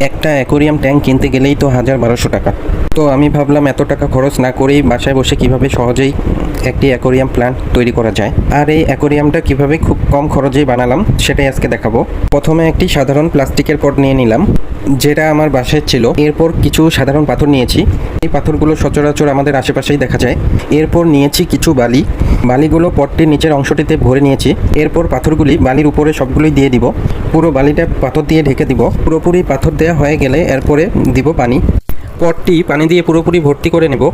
একটা aquarium tank কিনতে গেলেই তো হাজার বারোশো টাকা। তো আমি ভাবলাম এত টাকা খরচ না করেই বাসায় বসে কীভাবে সহজেই একটি অ্যাকোরিয়াম প্ল্যান্ট তৈরি করা যায়। আর এই অ্যাকোরিয়ামটা কীভাবে খুব কম খরচেই বানালাম, সেটাই আজকে দেখাবো। প্রথমে একটি সাধারণ প্লাস্টিকের পট নিয়ে নিলাম, যেটা আমার বাসায় ছিল। এরপর কিছু সাধারণ পাথর নিয়েছি। এই পাথরগুলো সচরাচর আমাদের আশেপাশেই দেখা যায়। এরপর নিয়েছি কিছু বালি। বালিগুলো পটটির নিচের অংশটিতে ভরে নিয়েছি। এরপর পাথরগুলি বালির উপরে সবগুলোই দিয়ে দিব। পুরো বালিটা পাথর দিয়ে ঢেকে দিব। পুরোপুরি পাথর দেওয়া হয়ে গেলে এরপরে দিব পানি। পটটি পানি দিয়ে পুরোপুরি ভর্তি করে নেব।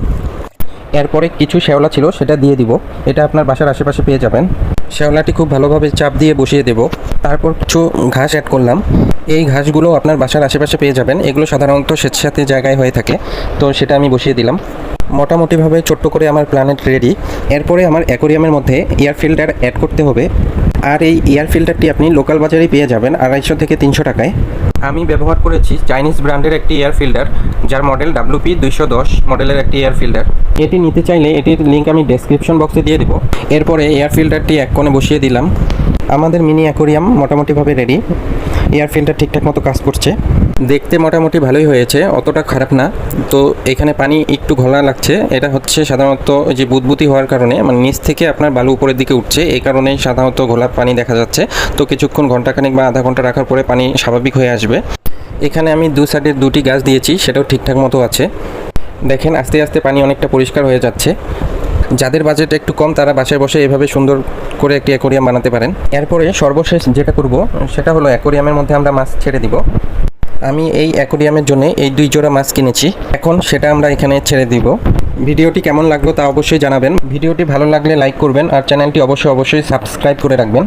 এরপরে কিছু শ্যাওলা ছিল, সেটা দিয়ে দিব। এটা আপনার বাসার আশেপাশে পেয়ে যাবেন। শ্যাওলাটি খুব ভালোভাবে চাপ দিয়ে বসিয়ে দেব। তারপর কিছু ঘাস অ্যাড করলাম। এই ঘাসগুলো আপনার বাসার আশেপাশে পেয়ে যাবেন। এগুলো সাধারণত স্বেচ্ছাতে জায়গায় হয়ে থাকে। তো সেটা আমি বসিয়ে দিলাম। মোটামুটিভাবে ছোট্ট করে আমার প্ল্যানেট রেডি এরপরে আমার অ্যাকোরিয়ামের মধ্যে এয়ার ফিল্টার অ্যাড করতে হবে। আর এই এয়ার ফিল্টারটি আপনি লোকাল বাজারেই পেয়ে যাবেন আড়াইশো থেকে তিনশো টাকায়। আমি ব্যবহার করেছি চাইনিজ ব্র্যান্ডের একটি এয়ার ফিল্টার যার মডেল ডাব্লুপি দুইশো দশ মডেলের একটি এয়ার ফিল্টার এটি নিতে চাইলে এটির লিঙ্ক আমি ডেসক্রিপশন বক্সে দিয়ে দেবো। এরপরে এয়ার ফিল্টারটি এক কোণে বসিয়ে দিলাম। আমাদের মিনি অ্যাকোরিয়াম মোটামুটিভাবে রেডি এয়ার ফিল্টার ঠিকঠাক মতো কাজ করছে। দেখতে মোটামুটি ভালোই হয়েছে, অতটা খারাপ না। তো এখানে পানি একটু ঘোলা লাগছে। এটা হচ্ছে সাধারণত যে বুদবুতি হওয়ার কারণে মানে নিচ থেকে আপনার বালু উপরের দিকে উঠছে। এই কারণে সাধারণত ঘোলা পানি দেখা যাচ্ছে। তো কিছুক্ষণ ঘন্টাখানিক বা আধা ঘণ্টা রাখার পরে পানি স্বাভাবিক হয়ে আসবে। এখানে আমি দু সাইডে দুটি গাছ দিয়েছি, সেটাও ঠিকঠাক মতো আছে। দেখেন, আস্তে আস্তে পানি অনেকটা পরিষ্কার হয়ে যাচ্ছে। যাদের বাজেট একটু কম, তারা বাসায় বসে এভাবে সুন্দর করে একটি অ্যাকোরিয়াম বানাতে পারেন। এরপরে সর্বশেষ যেটা করব, সেটা হলো অ্যাকোরিয়ামের মধ্যে আমরা মাছ ছেড়ে দিব। আমি এই অ্যাকোরিয়ামের জন্য এই দুই জোড়া মাছ কিনেছি। এখন সেটা আমরা এখানে ছেড়ে দিব। ভিডিওটি কেমন লাগল তা অবশ্যই জানাবেন। ভিডিওটি ভালো লাগলে লাইক করবেন আর চ্যানেলটি অবশ্যই অবশ্যই সাবস্ক্রাইব করে রাখবেন।